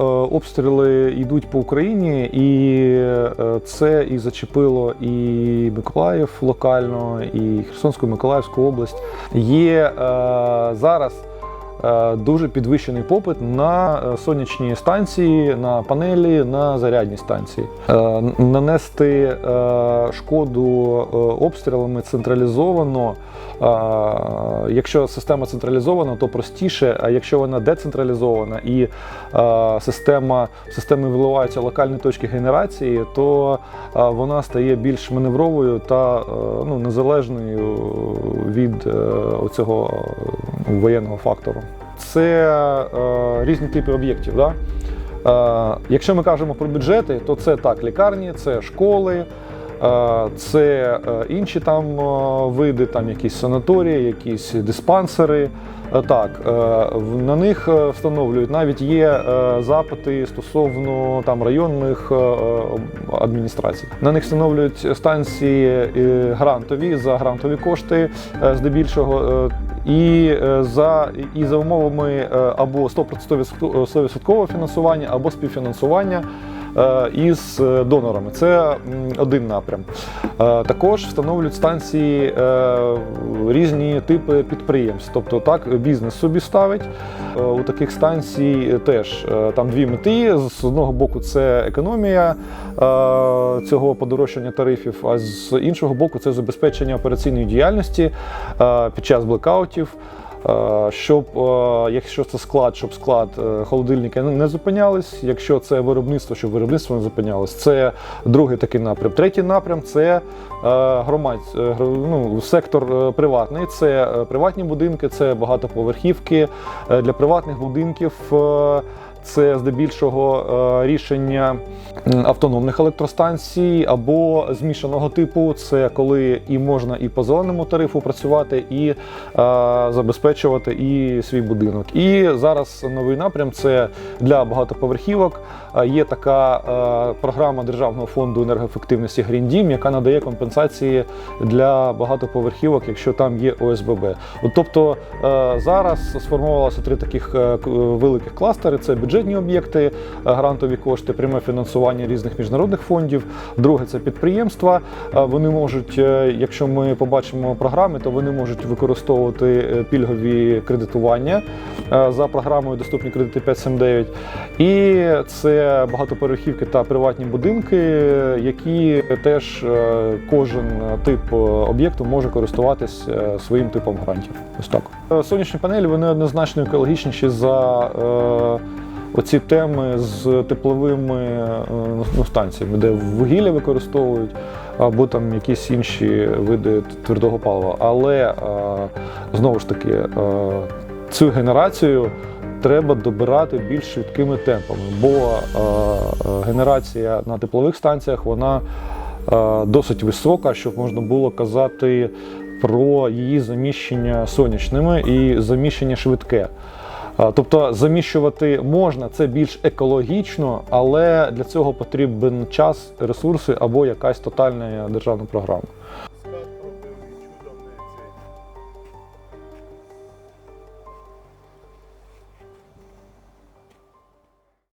е, обстріли йдуть по Україні, і е, це і зачепило і Миколаїв локально, і Херсонську, Миколаївську область. Є е, зараз дуже підвищений попит на е, сонячні станції, на панелі, на зарядні станції. Е, Нанести е, шкоду е, обстрілами централізовано. е, Якщо система централізована, то простіше. А якщо вона децентралізована і е, система системи виливаються локальні точки генерації, то е, вона стає більш маневровою та е, ну, незалежною від е, цього воєнного фактору. Це е, різні типи об'єктів. Да? Е, якщо ми кажемо про бюджети, то це так, лікарні, це школи. е, Це е, інші там е, види, там якісь санаторії, якісь диспансери. Е, Так, е, на них е, встановлюють навіть є е, запити стосовно там районних е, адміністрацій. На них встановлюють станції е, грантові за грантові кошти, е, здебільшого. е, І е, за і за умовами е, або 100% фінансування, або співфінансування. е, із е, донорами. Це один напрям. Е, Також встановлюють станції е, різні типи підприємств. Тобто так бізнес собі ставить. Е, У таких станцій теж е, там дві мети. З одного боку, це економія е, цього подорожчання тарифів, а з іншого боку, це забезпечення операційної діяльності е, під час блекаутів. Е, Щоб е, якщо це склад, щоб склад е, холодильника не- зупинялись, якщо це виробництво, щоб виробництво не зупинялось. Це другий такий напрям. Третій напрям це громадсь, е, ну, сектор приватний. Це приватні будинки, це багатоповерхівки для приватних будинків. Це здебільшого е, рішення автономних електростанцій або змішаного типу. Це коли і можна і по зеленому тарифу працювати, і е, забезпечувати і свій будинок. І зараз новий напрям це для багатоповерхівок. Є така е, програма Державного фонду енергоефективності Dім, яка надає компенсації для багатоповерхівок, якщо там є ОСББ. От, тобто е, зараз сформувалося три таких е, великих кластери: це бюджетні об'єкти, грантові кошти, пряме фінансування різних міжнародних фондів. Друге це підприємства. Вони можуть, якщо ми побачимо програми, то вони можуть використовувати пільгові кредитування за програмою Доступні кредити 579. І це багатоповерхівки та приватні будинки, які теж е, кожен тип е, об'єкту може користуватись е, своїм типом грантів. Ось так. Сонячні панелі вони однозначно екологічніші за. Оці теми з тепловими е, ну, станціями, де вугілля використовують, або там якісь інші види твердого палива. Але знову ж таки, цю генерацію треба добирати більш швидкими темпами, бо е, е, генерація на теплових станціях вона е, досить висока, щоб можна було казати про її заміщення сонячними і заміщення швидке. Тобто заміщувати можна, це більш екологічно, але для цього потрібен час, ресурси або якась тотальна державна програма.